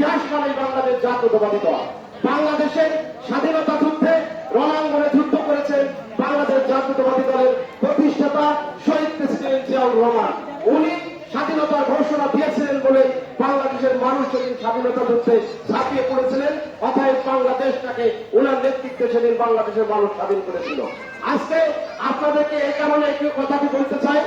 ইতিহাস মানে বাংলাদেশ জাতীয়তাবাদী দল। বাংলাদেশের স্বাধীনতা যুদ্ধে রণাঙ্গনে যুদ্ধ করেছেন বাংলাদেশ জাতীয়তাবাদী দলের প্রতিষ্ঠাতা শহীদ প্রেসিডেন্ট জিয়াউর রহমান। উনি স্বাধীনতার ঘোষণা দিয়েছিলেন বলে বাংলাদেশের মানুষ সেদিন স্বাধীনতা যুদ্ধে ঝাঁপিয়ে পড়েছিলেন, অতএব বাংলাদেশটাকে ওনার নেতৃত্বে সেদিন বাংলাদেশের মানুষ স্বাধীন করেছিল। আজকে আপনাদেরকে এই কারণে একটি কথাটি বলতে চাই।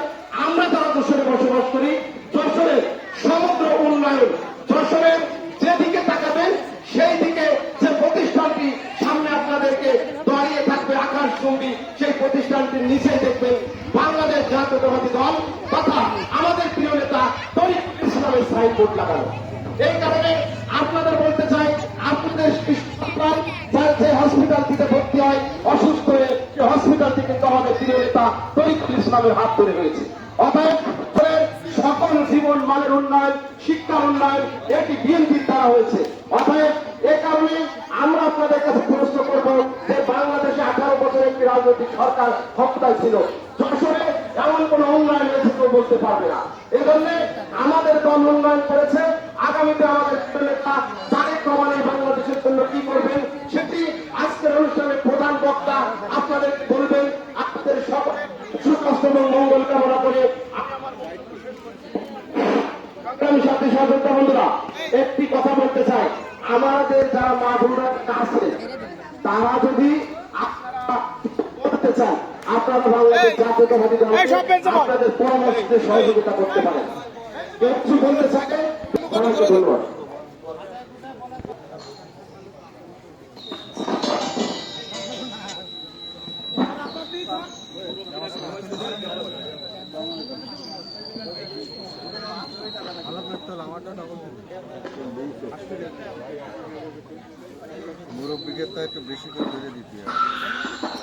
আমরা যারা যশোরে বসবাস করি, যশোরের সমগ্র উন্নয়ন, যশোরের যেদিকে তাকাবেন সেই দিকে যে প্রতিষ্ঠানটি সামনে আপনাদেরকে দাঁড়িয়ে থাকবে আকাশ চুম্বি সেই প্রতিষ্ঠানটির নিচে দেখবেন বাংলাদেশ জাতীয়তাবাদী দল তথা আমাদের প্রিয় নেতা তরিক ইসলামের সাইনবোর্ড লাগানো এই কারণে আপনাদের বলতে চাই, আপনাদের যার যে হসপিটালটিতে ভর্তি হয়, অসুস্থ হয়ে সেই হসপিটালটি কিন্তু আমাদের প্রিয় নেতা তরিকুল ইসলামের হাত ধরে হয়েছে অতএব সকল জীবন মানের উন্নয়ন, শিক্ষার উন্নয়ন, এটি বিএনপির দ্বারা হয়েছে। অতএব এ কারণে আমরা আপনাদের কাছে রাজনৈতিক সরকার ক্ষমতায় ছিল। যশোরে এমন কোন উন্নয়ন হয়েছে কেউ বলতে পারবে না। এই জন্য আমাদের দল উন্নয়ন করেছে। আগামীতে আমাদের নেতা তারেক রহমান এই বাংলাদেশের জন্য কি করবেন সেটি আজকের অনুষ্ঠানের প্রধান বক্তা আপনাদের বলবেন। আপনাদের সকল সুস্বাস্থ্য এবং মঙ্গল কামনা করে আমি সাথে সহযোগিতা বন্ধুরা, একটি কথা বলতে চাই। আমাদের যারা মা বোনরা আছে, তারা যদি করতে চান আপনারা বাংলাদেশ জাতীয়তাবাদী দল আপনাদের পরামর্শে সহযোগিতা করতে পারেন। কেউ কিছু বলতে ধন্যবাদ। মুরব্বীকে তো একটু বেশি করে ধরে দিতে হবে।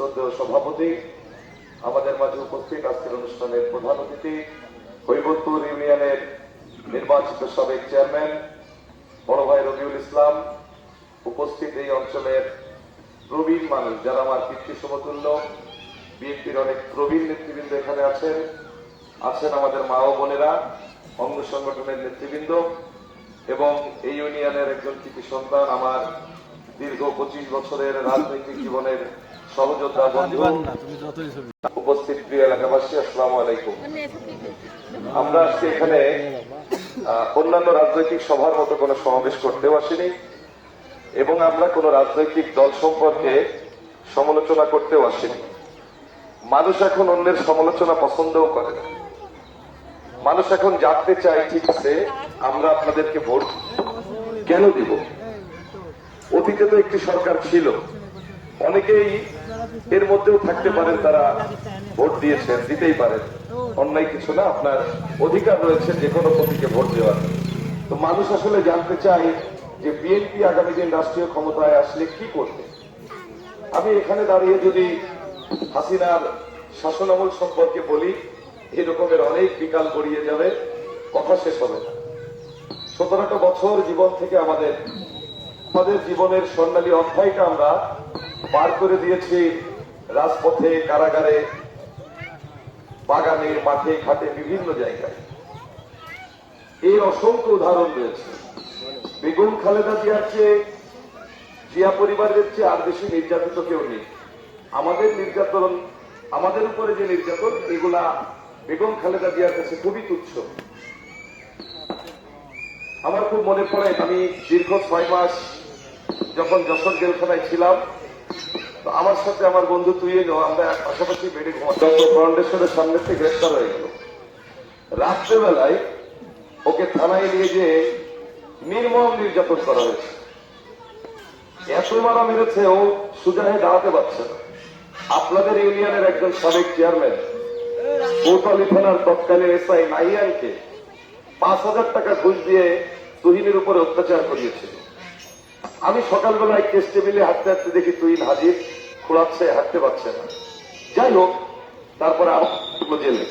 শ্রদ্ধেয় সভাপতি, আমাদের মাঝে উপস্থিত আজকের অনুষ্ঠানের প্রধান অতিথি হৈবতপুর ইউনিয়নের নির্বাচিত সাবেক চেয়ারম্যান, বড় ভাই রবিউল ইসলাম, উপস্থিত এই অঞ্চলের প্রবীণ মানুষ যারা আমার পিতৃ সমতুল্য, বিএনপির অনেক প্রবীণ নেতৃবৃন্দ এখানে আছেন। আছেন আমাদের মা ও বোনেরা, অঙ্গ সংগঠনের নেতৃবৃন্দ এবং এই ইউনিয়নের একজন কৃতি সন্তান, আমার দীর্ঘ পঁচিশ বছরের রাজনৈতিক জীবনের সহযোদ্ধা বন্ধু উপস্থিত প্রিয় এলাকাবাসী আসসালামু আলাইকুম। আমরা আজকে এখানে অন্যান্য রাজনৈতিক সভার মতো কোনো সমাবেশ করতেও আসিনি এবং আমরা কোনো রাজনৈতিক দল সম্পর্কে সমালোচনা করতেও আসিনি। মানুষ এখন অন্যের সমালোচনা পছন্দও করে না। মানুষ এখন জানতে চায় ঠিক আছে আমরা আপনাদেরকে ভোট কেন দিব? অতীতে তো একটি সরকার ছিল। অনেকেই এর মধ্যেও থাকতে পারেন, তারা ভোট দিয়েছেন, দিতেই পারেন। অন্যায় কিছু না, আপনার অধিকার রয়েছে যে কোনো প্রতীকে ভোট দেওয়ার। তো মানুষ আসলে জানতে চায় যে বিএনপি আগামী দিন রাষ্ট্রীয় ক্ষমতায় আসলে কি করবে। আমি এখানে দাঁড়িয়ে যদি হাসিনার শাসনামল সম্পর্কে বলি এরকমের অনেক বিকাল গড়িয়ে যাবে, কথা শেষ হবে না। সতেরোটা বছর জীবন থেকে আমাদের আমাদের জীবনের স্বর্ণালী অধ্যায়টা আমরা পার করে দিয়েছি রাজপথে, কারাগারে, বাগানে, মাঠে, ঘাটে, বিভিন্ন জায়গায়। এই অসংখ্য উদাহরণ রয়েছে। বেগম খালেদা জিয়ার চেয়ে জিয়া পরিবারের চেয়ে আর বেশি নির্যাতিত কেউ নেই। আমাদের নির্যাতন, আমাদের উপরে যে নির্যাতন, এগুলা বেগম খালেদা জিয়ার কাছে খুবই তুচ্ছ। আমার খুব মনে পড়ে, আমি দীর্ঘ ছয় মাস যখন যশোর জেলখানায় ছিলাম আমার সাথে আমার বন্ধু তুই আমরা পাশাপাশি বেডে ফাউন্ডেশনের সামনে থেকে হয়ে গেল। রাত্রেবেলায় ওকে থানায় নিয়ে যে নির্মম নির্যাতন করা হয়েছে। এত মারা মেরেছে ও সুজাহে দাঁড়াতে পারছে না। আপনাদের ইউনিয়নের একজন সাবেক চেয়ারম্যান কোতলি থানার তৎকালীন এসআই নাইয়ানকে পাঁচ হাজার টাকা ঘুষ দিয়ে তুহিনের উপরে অত্যাচার করিয়েছিল। আমি সকালবেলায় কেস টেবিলে হাঁটতে হাঁটতে দেখি তুহিন হাজির, খোলাচ্ছে, হাঁটতে পারছে না। যাই হোক, তারপরে আবার জেলে।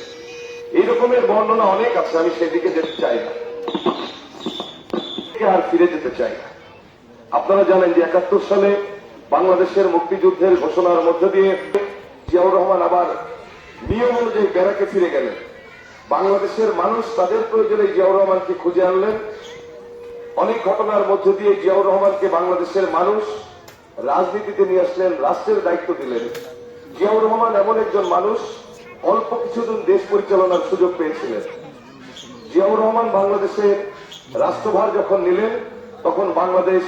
এই রকমের বর্ণনা অনেক আছে, আমি সেদিকে যেতে চাই না। আর ফিরে যেতে চাই না। আপনারা জানেন যে একাত্তর সালে বাংলাদেশের মুক্তিযুদ্ধের ঘোষণার মধ্য দিয়ে জিয়াউর রহমান আবার নিয়ম অনুযায়ী ব্যারাকে ফিরে গেলেন। বাংলাদেশের মানুষ তাদের প্রয়োজনে জিয়াউর রহমানকে খুঁজে আনলেন। অনেক ঘটনার মধ্য দিয়ে জিয়াউর রহমানকে বাংলাদেশের মানুষ রাজনীতিতে নিয়ে আসলেন, রাষ্ট্রের দায়িত্ব দিলেন। জিয়াউর রহমান এমন একজন মানুষ, অল্প কিছুদিন দেশ পরিচালনার সুযোগ পেয়েছিলেন। জিয়াউর রহমান বাংলাদেশের রাষ্ট্রভার যখন নিলেন, তখন বাংলাদেশ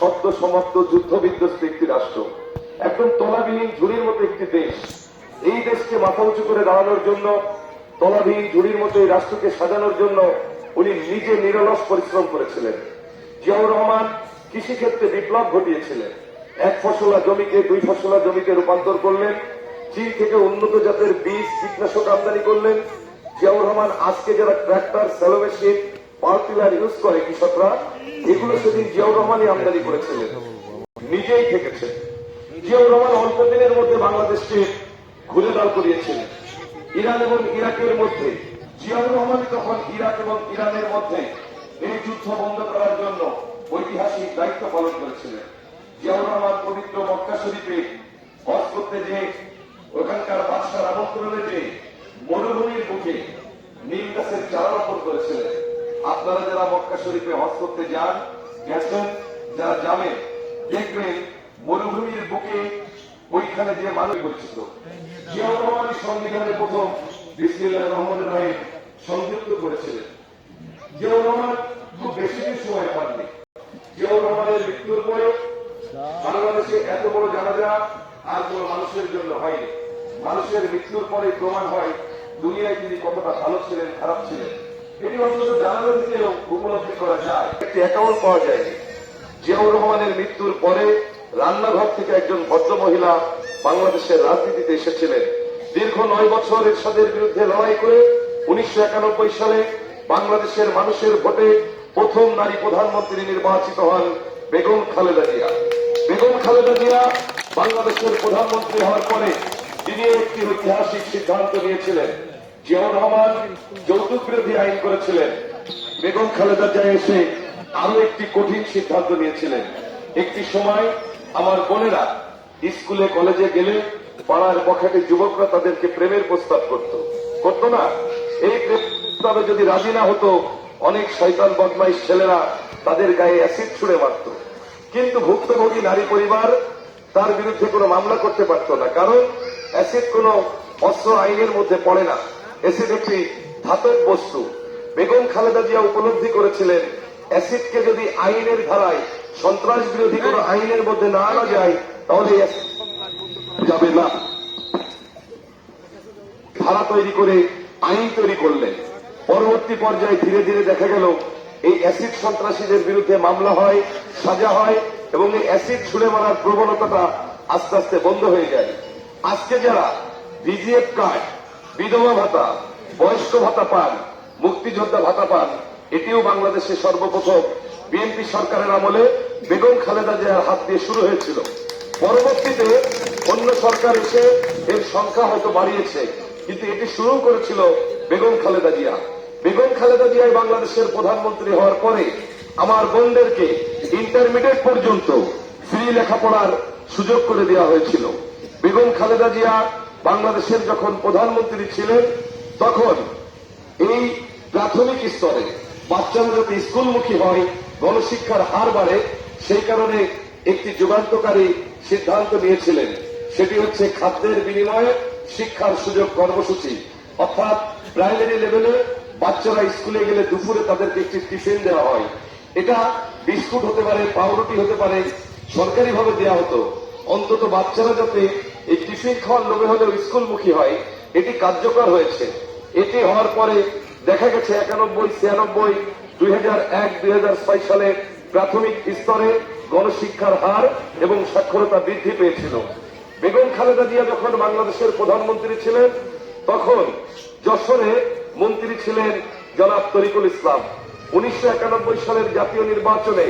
সদ্য সমাপ্ত যুদ্ধ বিধ্বস্ত একটি রাষ্ট্র। একদম তলাবিহীন, ঝুড়ির মতো একটি দেশ। এই দেশকে মাথা উঁচু করে দাঁড়ানোর জন্য, তলাবিহীন, ঝুড়ির মতো এই রাষ্ট্রকে সাজানোর জন্য উনি নিজে নিরলস পরিশ্রম করেছিলেন। জিয়াউর রহমান কৃষিক্ষেত্রে বিপ্লব ঘটিয়েছিলেন। এক ফসলা জমিকে দুই ফসলা জমিতে রূপান্তর করলেন, চীন থেকে উন্নত জাতের বীজ, কীটনাশক আমদানি করলেন। জিয়াউর রহমান আজকে যারা tractor shallow machine power use করে কৃষকরা, এগুলো সেদিন জিয়াউর রহমানই আমদানি করেছিলেন। নিজেই থেকেছেন। জিয়াউর রহমান অল্প দিনের মধ্যে বাংলাদেশকে ঘুরে দাঁড় করিয়েছিলেন। ইরান এবং ইরাকের মধ্যে জিয়াউর রহমানই তখন ইরাক এবং ইরানের মধ্যে এই যুদ্ধ বন্ধ করার জন্য ঐতিহাসিক দায়িত্ব পালন করেছিলেন। জিয়াউর রহমান পবিত্র মক্কা শরীফে হজ করতে যে, ওখানকার বাদশার আমন্ত্রণে যে মরুভূমির বুকে নীল গাছের চারা রোপণ করেছিলেন। আপনারা যারা মক্কা শরীফে হজ করতে যান, গেছেন, যারা যাবেন, দেখবেন মরুভূমির বুকে ওইখানে যে মানুষ পরিচিত জিয়াউর রহমানের সংবিধানের প্রথম বিসমিল্লাহ রহমান রাহিম সংযুক্ত করেছিলেন জিয়াউর রহমান খুব বেশি দিন সময় পাননি জিয়াউর রহমানের মৃত্যুর পরে বাংলাদেশে এত বড় জানাজা আর কোন মানুষের জন্য হয়নি মানুষের মৃত্যুর পরে প্রমাণ হয়, দুনিয়ায় তিনি কতটা ভালো ছিলেন, খারাপ ছিলেন। এটি অন্তত জানাজা থেকেও উপলব্ধি করা যায়। একটি অ্যাকাউন্ট পাওয়া যায়নি। জিয়াউর রহমানের মৃত্যুর পরে রান্নাঘর থেকে একজন ভদ্র মহিলা বাংলাদেশের রাজনীতিতে এসেছিলেন। দীর্ঘ নয় বছর এরশাদের বিরুদ্ধে লড়াই করে উনিশশো একানব্বই সালে বাংলাদেশের মানুষের ভোটে প্রথম নারী প্রধানমন্ত্রী নির্বাচিত হন বেগম খালেদা জিয়া। বেগম খালেদা জিয়া বাংলাদেশের প্রধানমন্ত্রী হওয়ার পরে তিনি একটি ঐতিহাসিক সিদ্ধান্ত নিয়েছিলেন। জিয়াউর রহমান যৌতুক বিরোধী আইন করেছিলেন। বেগম খালেদা জিয়া এসে আরও একটি কঠিন সিদ্ধান্ত নিয়েছিলেন। একটি সময় আমার বোনেরা স্কুলে, কলেজে গেলে পাড়ার পকেটে যুবকরা তাদেরকে প্রেমের প্রস্তাব করত। করত না। এই প্রস্তাবে যদি রাজি না হতো, অনেক শয়তান বদমাইশ ছেলেরা তাদের গায়ে অ্যাসিড ছুড়ে মারত। কিন্তু ভুক্তভোগী নারী পরিবার তার বিরুদ্ধে কোনো মামলা করতে পারত না, কারণ অ্যাসিড কোনো অস্ত্র আইনের মধ্যে পড়ে না। অ্যাসিড একটি ধাতব বস্তু। বেগম খালেদা জিয়া উপলব্ধি করেছিলেন, অ্যাসিডকে যদি আইনের ধারায় সন্ত্রাস বিরোধী কোনো আইনের মধ্যে না আনা যায়, তাহলে যাবে না। ধারা তৈরি করে আইন তৈরি করলেন। পরবর্তী পর্যায়ে ধীরে ধীরে দেখা গেল, এই অ্যাসিড সন্ত্রাসীদের বিরুদ্ধে মামলা হয়, সাজা হয়। এবং এই অ্যাসিড ছুড়ে মারার প্রবণতাটা আস্তে আস্তে বন্ধ হয়ে যায়। আজকে যারা বিজিএফ কার্ড, বিধবা ভাতা, বয়স্ক ভাতা পান, মুক্তিযোদ্ধা ভাতা পান, এটিও বাংলাদেশে সর্বপ্রথম বিএনপি সরকারের আমলে বেগম খালেদা জিয়ার হাত দিয়ে শুরু হয়েছিল। পরবর্তীতে অন্য সরকার এসে এর সংখ্যা হয়তো বাড়িয়েছে, কিন্তু এটি শুরু করেছিল বেগম খালেদা জিয়া। বেগম খালেদা জিয়াই বাংলাদেশের প্রধানমন্ত্রী হওয়ার পরে আমার বোনদেরকে ইন্টারমিডিয়েট পর্যন্ত ফ্রি লেখাপড়ার সুযোগ করে দেওয়া হয়েছিল। বেগম খালেদা জিয়া বাংলাদেশের যখন প্রধানমন্ত্রী ছিলেন, তখন এই প্রাথমিক স্তরে বাচ্চারা যাতে স্কুলমুখী হয়, গণশিক্ষার হার বাড়ে, সেই কারণে একটি যুগান্তকারী সিদ্ধান্ত নিয়েছিলেন। সেটি হচ্ছে খাদ্যের বিনিময়ে শিক্ষার সুযোগ কর্মসূচি। অর্থাৎ প্রাইমারি লেভেলে বাচ্চারা স্কুলে গেলে দুপুরে তাদেরকে একটি টিফিন দেওয়া হয়। এটা বিস্কুট হতে পারে, পাউরুটি হতে পারে, সরকারিভাবে দেওয়া হতো। অন্তত বাচ্চারা যাতে এই টিফিন খাওয়ার লোভে হলেও স্কুলমুখী হয়, এটি কার্যকর হয়েছে। এটি হওয়ার পরে দেখা গেছে একানব্বই, ছিয়ানব্বই, দুই হাজার এক, দুই হাজার ছয় সালে প্রাথমিক স্তরে গণশিক্ষার হার এবং সাক্ষরতা বৃদ্ধি পেয়েছিল। বেগম খালেদা জিয়া যখন বাংলাদেশের প্রধানমন্ত্রী ছিলেন, তখন যশোরে মন্ত্রী ছিলেন জনাব তরিকুল ইসলাম। উনিশশো একানব্বই সালের জাতীয় নির্বাচনে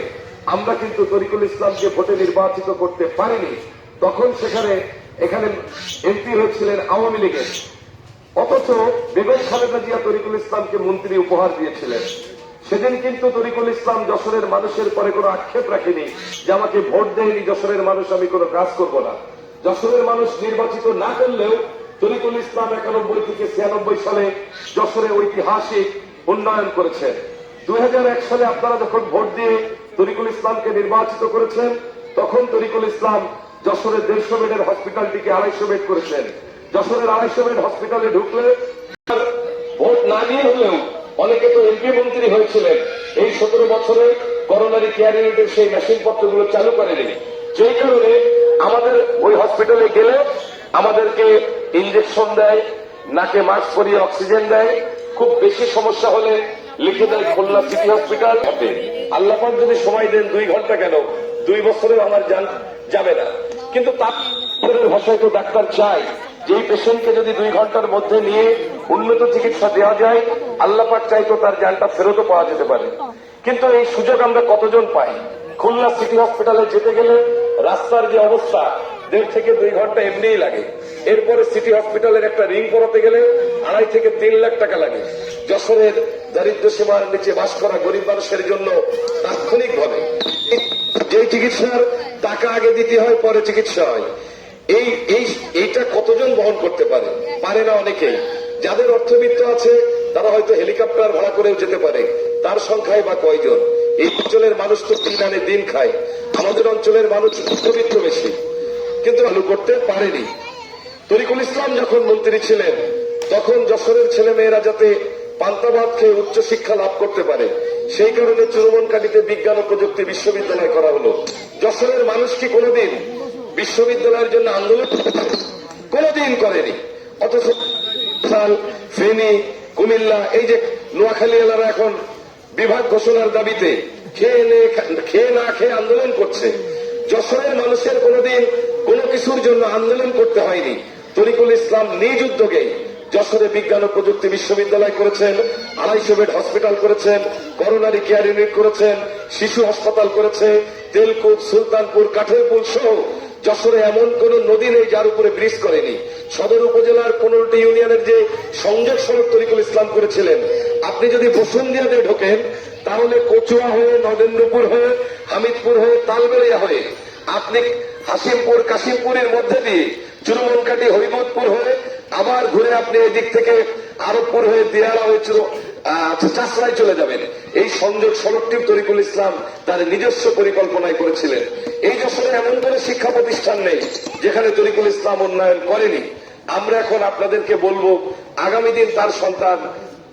আমরা কিন্তু তরিকুল ইসলামকে ভোটে নির্বাচিত করতে পারিনি। তখন সেখানে এখানে এমপি হয়েছিলেন আওয়ামী লীগের। অথচ বেগম খালেদা জিয়া তরিকুল ইসলামকে মন্ত্রী উপহার দিয়েছিলেন। সেদিন কিন্তু তরিকুল ইসলাম যশোরের মানুষের পরে কোনো আক্ষেপ রাখেনি যে আমাকে ভোট দেয়নি, যশোরের মানুষ, আমি কোনো কাজ করব না। যশোরের মানুষ নির্বাচিত না করলেও তরিকুল ইসলাম একানব্বই থেকে ছিয়ানব্বই সালে যশোরে ঐতিহাসিক উন্নয়ন করেছেন দুই হাজার এক সালে আপনারা যখন ভোট দিয়ে তরিকুল ইসলামকে নির্বাচিত করেছেন, তখন তরিকুল ইসলাম যশোরের দেড়শো বেডের হসপিটালটিকে আড়াইশো বেড করেছেন। যশোরের আড়াইশো বেড হসপিটালে ঢুকলে ভোট না নিয়ে হলেও অনেকে তো এমপি মন্ত্রী হয়েছিলেন। এই সতেরো বছরে করোনারি কেয়ার ইউনিটের সেই মেশিন পত্রগুলো চালু করেনি। যেই কারণে আমাদের ওই হসপিটালে গেলে আমাদেরকে ইঞ্জেকশন দেয়, নাকে মাস্ক পরিয়ে অক্সিজেন দেয়। খুব বেশি সমস্যা হলে লিখে দেয় খুলনা সিটি হসপিটাল হাতে আল্লাপাক যদি সময় দেন দুই ঘণ্টা কেন? দুই বছরেও আমার জান যাবে না। কিন্তু তার ভাষায় তো ডাক্তার চাই। যে পেশেন্টকে যদি দুই ঘণ্টার মধ্যে নিয়ে উন্নত চিকিৎসা দেওয়া যায় আল্লাপাক চাইতো তার জানটা ফেরতও পাওয়া যেতে পারে। কিন্তু এই সুযোগ আমরা কতজন পাই? খুলনা সিটি হসপিটালে যেতে গেলে রাস্তার যে অবস্থা, দেড় থেকে দুই ঘণ্টা এমনিই লাগে। এরপরে সিটি হসপিটালের একটা রিং করাতে গেলে আড়াই থেকে তিন লাখ টাকা লাগে। যশোরের দারিদ্র সীমার নিচে বাস করা গরিব মানুষের জন্য তাৎক্ষণিক ভাবে যে চিকিৎসার টাকা আগে দিতে হয়, পরে চিকিৎসা হয়। এই এই, এইটা কতজন বহন করতে পারে? পারে না অনেকেই। যাদের অর্থবিত্ত আছে, তারা হয়তো হেলিকপ্টার ভাড়া করেও যেতে পারে। তার সংখ্যায় বা কয়জন? এই অঞ্চলের মানুষ তো দিন আনে দিন খায়। আমাদের অঞ্চলের মানুষ অর্থবিত্ত বেশি। কিন্তু চালু করতে পারেনি। তরিকুল ইসলাম যখন মন্ত্রী ছিলেন, তখন যশোরের ছেলে মেয়েরা যাতে পান্তাবাদ খেয়ে উচ্চ শিক্ষা লাভ করতে পারে, সেই কারণে চুরমনকাটিতে বিজ্ঞান ও প্রযুক্তি বিশ্ববিদ্যালয় করা হলো। যশোরের মানুষ কি কোনোদিন বিশ্ববিদ্যালয়ের জন্য আন্দোলন কোনোদিন করেনি? অথচ ফেনী, কুমিল্লা, এই যে নোয়াখালী এলারা এখন বিভাগ ঘোষণার দাবিতে খেয়ে খেয়ে না খেয়ে আন্দোলন করছে, যশোরের মানুষের কোনোদিন কোনো কিছুর জন্য আন্দোলন করতে হয়নি। তরিকুল ইসলাম নিজ উদ্যোগে যশোরে বিজ্ঞান ও প্রযুক্তি বিশ্ববিদ্যালয় করেছেন, আড়াইশো বেড হসপিটাল করেছেন, করোনারি কেয়ার ইউনিট করেছেন, শিশু হাসপাতাল করেছে তেলকুপ সুলতানপুর, কাঠেরপুল সহ যশোরে এমন কোন নদী নেই যার উপরে ব্রিজ করেনি। সদর উপজেলার পনেরোটি ইউনিয়নের যে সংযোগ সড়ক তরিকুল ইসলাম করেছিলেন, আপনি যদি বসুন্ধিয়া দিয়ে ঢোকেন, তাহলে কচুয়া হয়ে নরেন্দ্রপুর হয়ে, হামিদপুর হয়ে, তালবেড়িয়া হয়ে, আপনি হাসিমপুর, কাশিমপুরের মধ্যে দিয়ে চুরমনকাটি হরিমতপুর হয়ে আবার ঘুরে আপনি এদিক থেকে আরবপুর হয়ে দিয়ারা হয়ে আহ, চাষরায় চলে যাবেন। এই সংযোগ সড়কটি তরিকুল ইসলাম তার নিজস্ব পরিকল্পনায় করেছিলেন। এই যশোরে এমন কোন শিক্ষা প্রতিষ্ঠান নেই যেখানে তরিকুল ইসলাম উন্নয়ন করেনি। আমরা এখন আপনাদেরকে বলব আগামী দিন তার সন্তান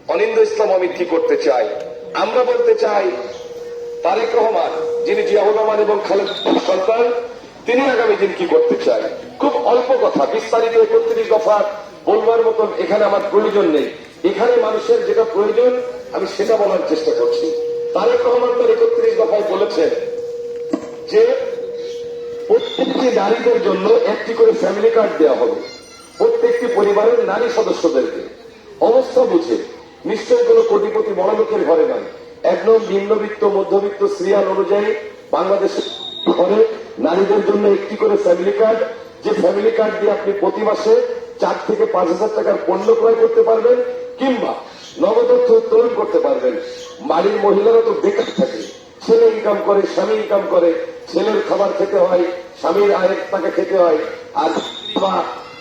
অনিন্দ ইসলাম আমি কি করতে চাই? আমরা বলতে চাই তারেক রহমান যিনি জিয়াউর রহমান এবং খালেদ সন্তান তিনি আগামী দিন কি করতে চাই খুব অল্প কথা, বিস্তারিত একত্রিশ দফা বলবার মতন এখানে আমার প্রয়োজন নেই। এখানে মানুষের যেটা প্রয়োজন, আমি সেটা বলার চেষ্টা করছি। তারেক রহমান তার একত্রিশ দফায় বলেছেন যে, প্রত্যেকটি নারীদের জন্য একটি করে ফ্যামিলি কার্ড দেওয়া হবে। প্রত্যেকটি পরিবারের নারী সদস্যদেরকে। অবস্থা বুঝে নিশ্চয়ই কোনো কোটিপতি বড় লোকের ঘরে নয় একদম নিম্নবিত্ত, মধ্যবিত্ত সিরিয়াল অনুযায়ী বাংলাদেশের ঘরে নারীদের জন্য একটি করে ফ্যামিলি কার্ড যে ফ্যামিলি কার্ড দিয়ে আপনি প্রতি মাসে চার থেকে পাঁচ হাজার টাকার পণ্য ক্রয় করতে পারবেন কিংবা নগদ অর্থ উত্তোলন করতে পারবেন। বাড়ির মহিলারা তো বেকার থাকে, ছেলে ইনকাম করে, স্বামী ইনকাম করে, ছেলের খাবার খেতে হয়, স্বামীর আয়ের টাকা খেতে হয়, আর বা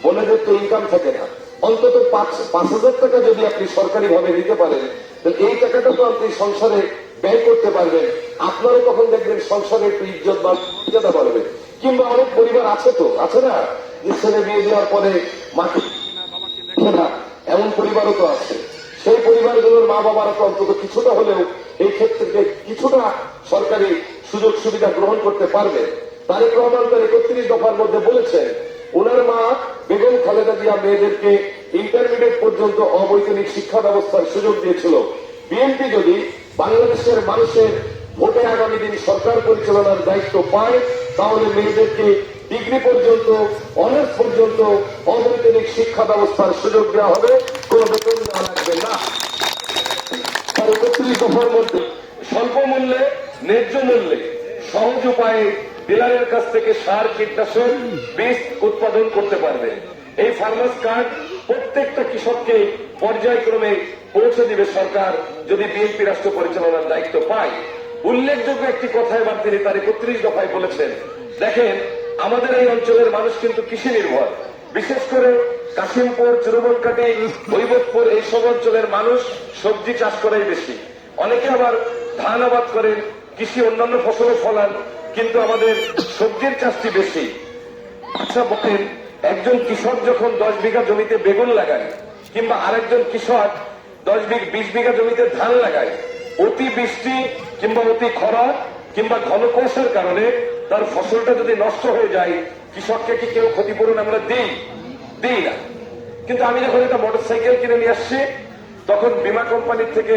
বোনেদের তো ইনকাম থাকে না। অন্তত পাঁচ পাঁচ হাজার টাকা যদি আপনি সরকারি ভাবে নিতে পারেন এই টাকাটা তো আপনি সংসারে ব্যয় করতে পারবেন। আপনারও তখন দেখবেন সংসারে একটু ইজ্জত বা মর্যাদা বাড়বে। কিংবা অনেক পরিবার আছে তো, আছে না? যে ছেলে বিয়ে দেওয়ার পরে মাকে দেখে না এমন পরিবারও তো আছে। সেই পরিবারগুলোর মা বাবারা তো অন্তত কিছুটা হলেও এই ক্ষেত্রে কিছুটা সরকারি সুযোগ সুবিধা গ্রহণ করতে পারবে। তারেক রহমান তার একত্রিশ দফার মধ্যে বলেছেন, ওনার মা বেগম খালেদা জিয়া মেয়েদেরকে ইন্টারমিডিয়েট পর্যন্ত অবৈতনিক শিক্ষা ব্যবস্থার সুযোগ দিয়েছিল। বিএনপি যদি বাংলাদেশের মানুষের ভোটে আগামী দিন সরকার পরিচালনার দায়িত্ব পায়, তাহলে মেয়েদেরকে ডিগ্রি পর্যন্ত অনার্স পর্যন্ত অবৈতনিক শিক্ষা ব্যবস্থার সুযোগ দেওয়া হবে। কোনো বেতন দেওয়া লাগবে না। তার একত্রিশ দফার মধ্যে স্বল্প মূল্যে, ন্যায্য মূল্যে সহজ উপায়ে ডিলারের কাছ থেকে সার, কীটনাশক বীজ উৎপাদন করতে পারবে। এই ফার্মার্স কার্ড প্রত্যেকটা কৃষককে পর্যায়ক্রমে পৌঁছে দিবে সরকার যদি বিএনপি রাষ্ট্র পরিচালনার দায়িত্ব পায়। উল্লেখযোগ্য একটি কথা এবার তিনি তার একত্রিশ দফায় বলেছেন। দেখেন, আমাদের এই অঞ্চলের মানুষ কিন্তু কৃষি নির্ভর। বিশেষ করে কাশিমপুর চুরুবনকাটি হৈবতপুর এইসব অঞ্চলের মানুষ সবজি চাষ করাই বেশি। অনেকে আবার ধান আবাদ করেন কৃষি অন্যান্য ফসলও ফলান, কিন্তু আমাদের সবজির চাষটি বেশি। আচ্ছা বলেন, একজন কৃষক যখন দশ বিঘা জমিতে বেগুন লাগায়, কিংবা আরেকজন কৃষক দশ বিঘ, বিশ বিঘা জমিতে ধান লাগায়, অতি বৃষ্টি কিংবা অতি খরা কিংবা ঘন কুয়াশার কারণে তার ফসলটা যদি নষ্ট হয়ে যায়, কৃষককে কি কেউ ক্ষতিপূরণ আমরা দিই? দিই না। কিন্তু আমি যখন একটা মোটর সাইকেল কিনে নিয়ে আসছি, তখন বীমা কোম্পানির থেকে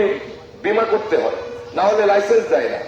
বীমা করতে হয়, না হলে লাইসেন্স দেয় না।